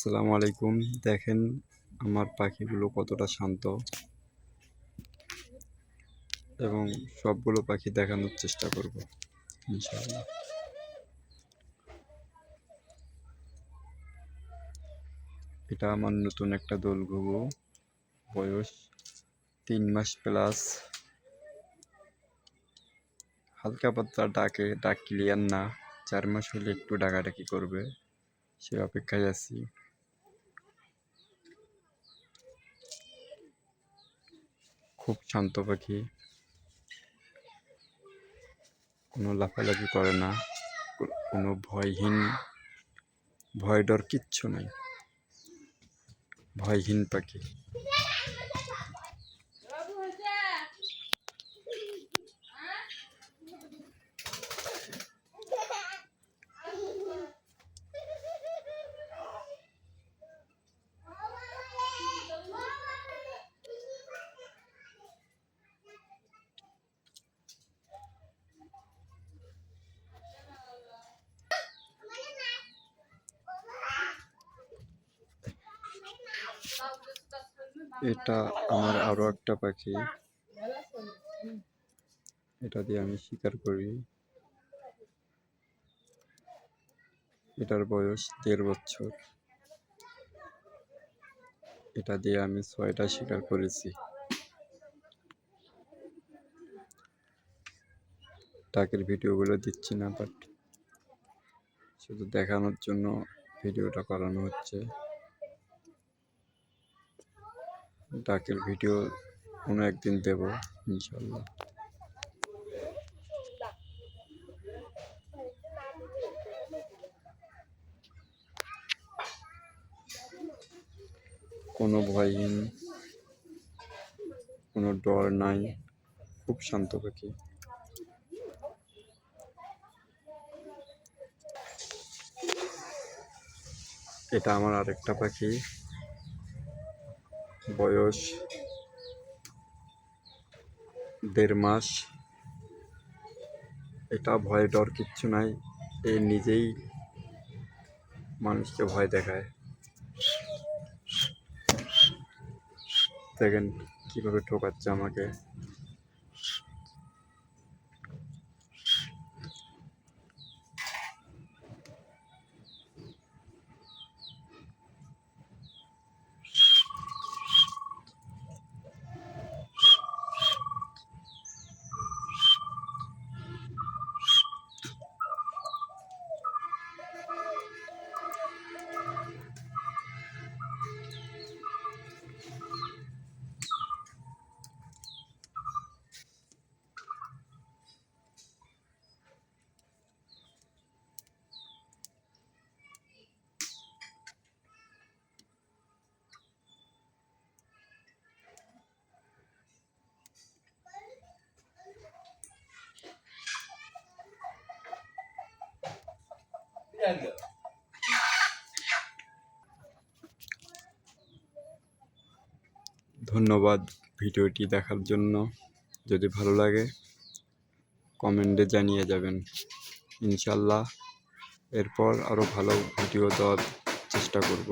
আসসালামু আলাইকুম। দেখেন আমার পাখিগুলো কতটা শান্ত এবং সবগুলো পাখি দেখানোর চেষ্টা করব, ইনশাআল্লাহ। এটা আমার নতুন একটা দোল ঘুঘু বয়স তিন মাস প্লাস। হালকা পাতলা ডাকে, ডাক ক্লিয়ার না। চার মাস হলে একটু ডাকাডাকি করবে, সে অপেক্ষায় আছি। খুব শান্ত পাখি। কোনো লাফালাফি করে না। কোনো ভয়হীন, ভয় ডর কিচ্ছু নাই। ভয়হীন পাখি। এটা আমার আরও একটা পাখি। এটা দিয়ে আমি শিকার করি। এটার বয়স দেড় বছর। এটা দিয়ে আমি ছয়টা শিকার করেছি। টাকের ভিডিওগুলো দিচ্ছি না বাট শুধু দেখানোর জন্য ভিডিওটা করানো হচ্ছে। ডাকের ভিডিও কোনো একদিন দেব, ইনশাল্লাহ। কোনো ভয়হীন কোনো ডর নাই, খুব শান্ত পাখি। এটা আমার আরেকটা পাখি। বয়স দেড় মাস। এটা ভয় ডর কিচ্ছু নাই। এ নিজেই মানুষকে ভয় দেখায়। দেখেন কীভাবে ঠোকাচ্ছে আমাকে। ধন্যবাদ ভিডিওটি দেখার জন্য। যদি ভালো লাগে, কমেন্টে জানিয়ে যাবেন। ইনশাল্লাহ এরপর আরও ভালো ভিডিও দেওয়ার চেষ্টা করব।